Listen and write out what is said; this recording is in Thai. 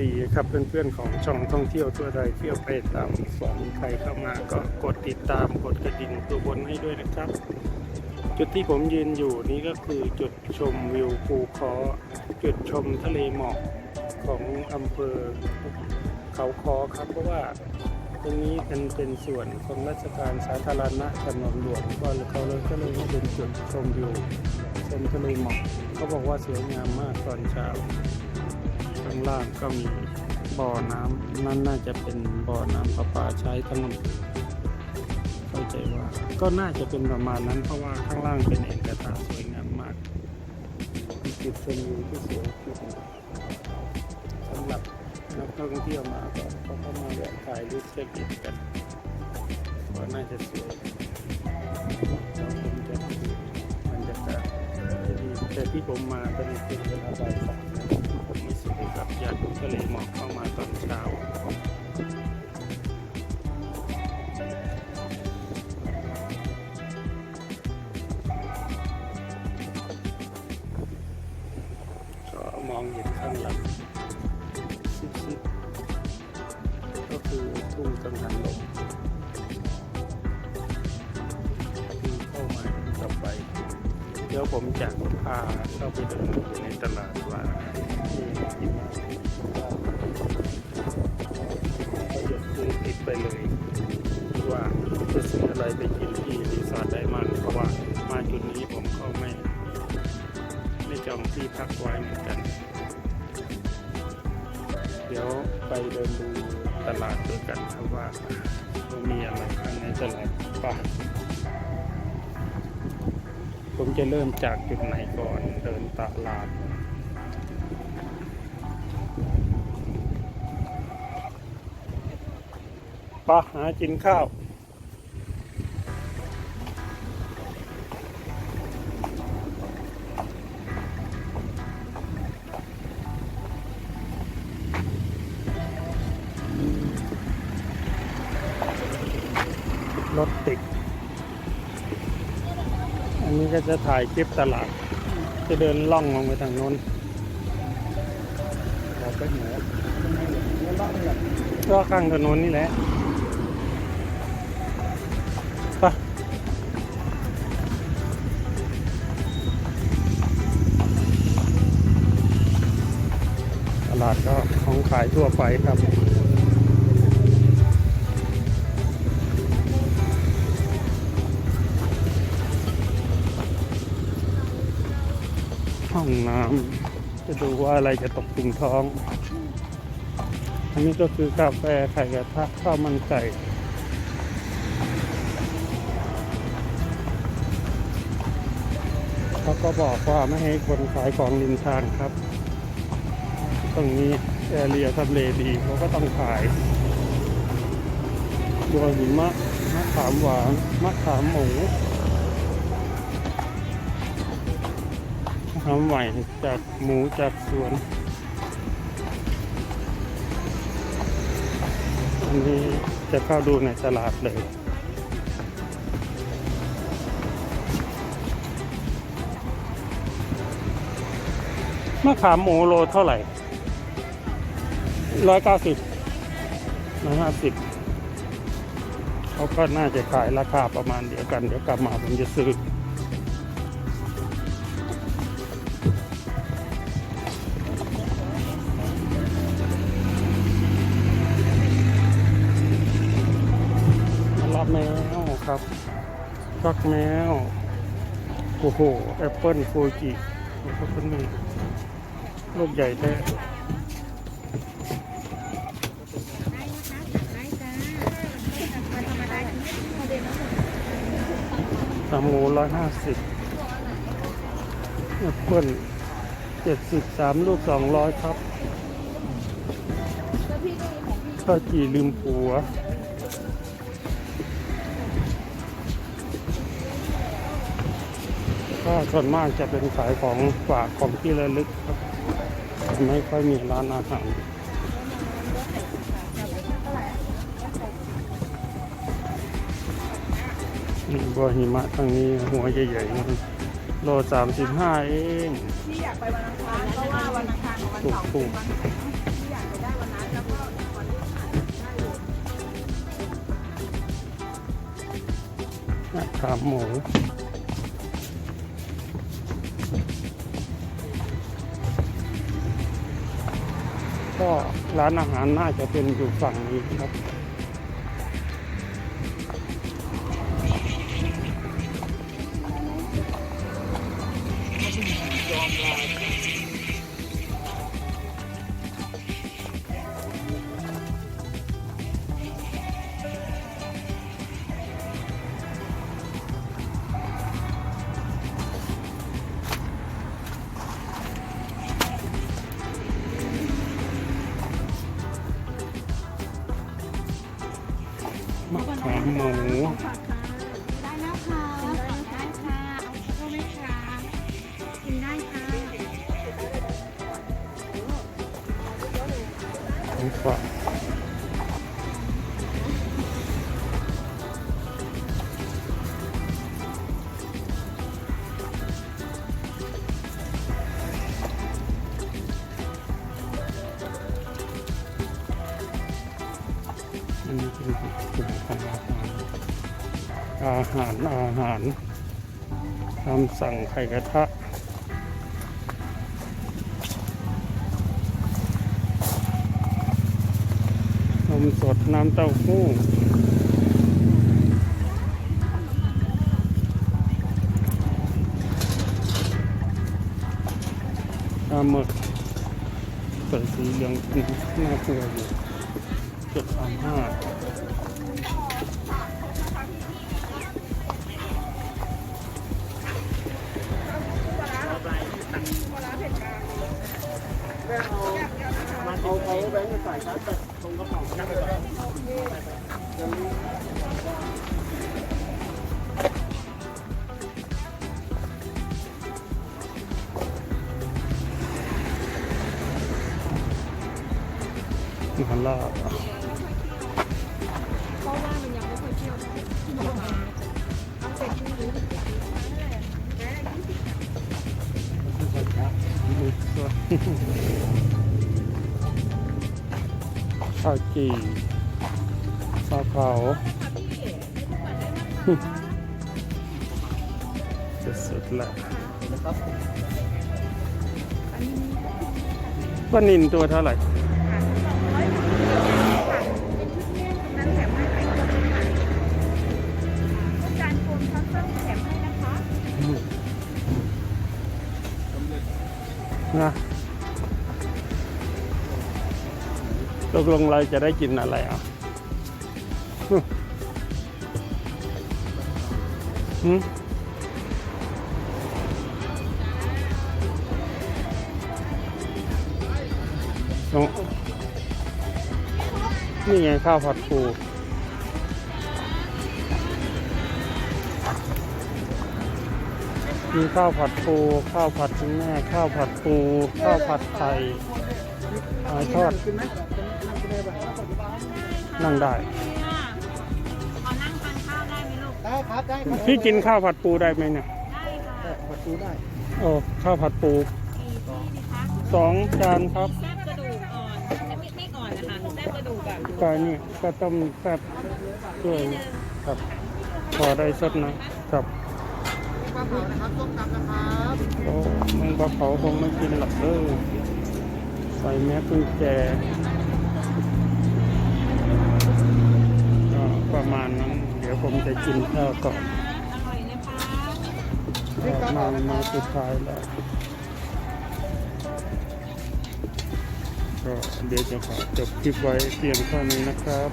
ดีครับเพื่อนๆของช่องท่องเที่ยวทั่วไทยเที่ยวไปตามฝันใครเข้ามาก็กดติดตามกดกระดิ่งตัวบนให้ด้วยนะครับ จุดที่ผมยืนอยู่นี้ก็คือจุดชมวิวภูคอจุดชมทะเลหมอกของอำเภอเขาคอครับ เพราะว่าตรงนี้เป็นเป็นส่วนของราชการสาธารณะถนนหลวงก็เลยเขาเลยก็เลยให้เป็นจุดชมวิวชมทะเลหมอกเขาบอกว่าสวยงามมากตอนเช้า ข้างล่างก็มีบ่อน้ำนั่นน่าจะเป็นบ่อน้ำประปาใช้ทั้งหมดเข้าใจว่าก็น่าจะเป็นประมาณนั้นเพราะว่าข้างล่างเป็นเอกตาสวยงามมากเป็นจุดชมวิวที่สวยจุดหนึ่งสำหรับนักท่องเที่ยวมาก็เขาก็มาแวะถ่ายรูปเช็คอินกันก็น่าจะสวยเราคงจะบรรยากาศจะดีแต่ที่ผมมาเป็นเวลาบ่ายสาม ผมมีสุขกับยาดูทะเลหมอกเข้ามาตอนเช้าก็มองเห็นข้างหลังซิบๆก็คือทุ่งกังหันลมที่เข้ามาต่อไป เดี๋ยวผมจะพาเข้าไปเดินในตลาดว่า ที่กินก็จะซื้อติดไปเลย ว่าจะซื้ออะไรไปกินที่รีสอร์ทได้มั่งเพราะว่ามาจุดนี้ผมก็ไม่ ไม่จองที่พักไว้เหมือนกัน เดี๋ยวไปเดินดูตลาดด้วยกันครับว่ามีอะไรข้างในตลาดป่ะผมจะเริ่มจากจุดไหนก่อนเดินตลาด ปะหากินข้าว รถติด อันนี้ก็จะถ่ายคลิปตลาด จะเดินล่องลงไปทางโน้นก็เหนือก็ข้างถนนนี่แหละ ลาดก็ของขายทั่วไปครับห้องน้ำจะดูว่าอะไรจะตกถึงท้อง อันนี้ก็คือกาแฟไข่กระทะข้าวมันไก่เขาก็บอกว่าไม่ให้คนขายของริมทางครับ ตรงนี้แอเรียทำเลดีเขาก็ต้องขายบัวหิมะมะขามหวานมะขามหมูทำใหม่จากหมูจากสวนอันนี้จะเข้าดูในตลาดเลยมะขามหมูโลเท่าไหร่ ร้อยเก้าสิบร้อยห้าสิบเขาก็น่าจะขายราคาประมาณเดียวกัน เดี๋ยวกลับมาผมจะซื้อรับแมวครับฟักแมว โอ้โห แอปเปิลฟูจิโอ้โหคนนี้ลูกใหญ่แท้ ได้จ้าธรรมดาคือไม่ได้มาเด่นแล้ว สาหมูร้อยห้าสิบแอปเปิลเจ็ดสิบสามลูกสองร้อยครับข้าวจีลืมผัวก็ส่วนมากจะเป็นขายของฝากของที่ระลึกครับ ไม่ค่อยมีร้านอาหาร ว่าหิมะทางนี้หัวใหญ่ๆนะครับโลสามสิบห้าเองที่อยากไปวันอังคารเพราะว่าวันอังคารกัวันเสาร์เป็ที่อยากไปได้วันนั้นแล้วก็วันที่ผ่านได้เลยขาหมูก็ร้านอาหารน่าจะเป็นอยู่ฝั่งนี้ครับ ของฝาอันนี้เป็นกลุ่มของอาหารอาหารอาหารตามสั่งไข่กระทะ มสดน้ำเต้าหู้ปลาหมึกใส่สีเหลืองน่ากลัวอยู่เจ็ดสามห้ามันลาบอะเพราะว่ามันยังไม่ค่อยเที่ย วเอาเสร็จที่รู้ถึงจะกินได้ยี่สิบดูสด ข้าวจี่ปลาวเผาจะสุดละปลานินตัวเท่าไหร่นชุดแยกตรงนั้นแถมให้ไปคนละ ตกลงเราจะได้กินอะไรอะหืมเอานี่ไงข้าวผัดปูมีข้าวผัดปู ข้าวผัดคุณแม่ ข้าวผัดปู ข้าวผัดไข่หอยทอด นั่งได้ ขอนั่งทานข้าวได้ไหมลูก ได้ครับได้ครับพี่กินข้าวผัดปูได้ไหมเนี่ย ได้ค่ะประตูได้โอ้ข้าวผัดปูกี่ที่ดีคะสองจานครับแซ่บกระดูกอ่อนไม่ไม่อ่อนนะคะแซ่บกระดูกแบบกายนี่ก็ต้มแซ่บด้วยครับพอได้สดนะครับปลาเผานะครับส้มตำนะครับโอ้มึงปลาเผาคงไม่กินหรอกเด้อใส่แม่กุญแจ เดี๋ยวผมจะกินข้าวก่อนมามาสุดท้ายแล้วก็เดี๋ยวจะขอจบคลิปไว้เพียงเท่านี้นะครับ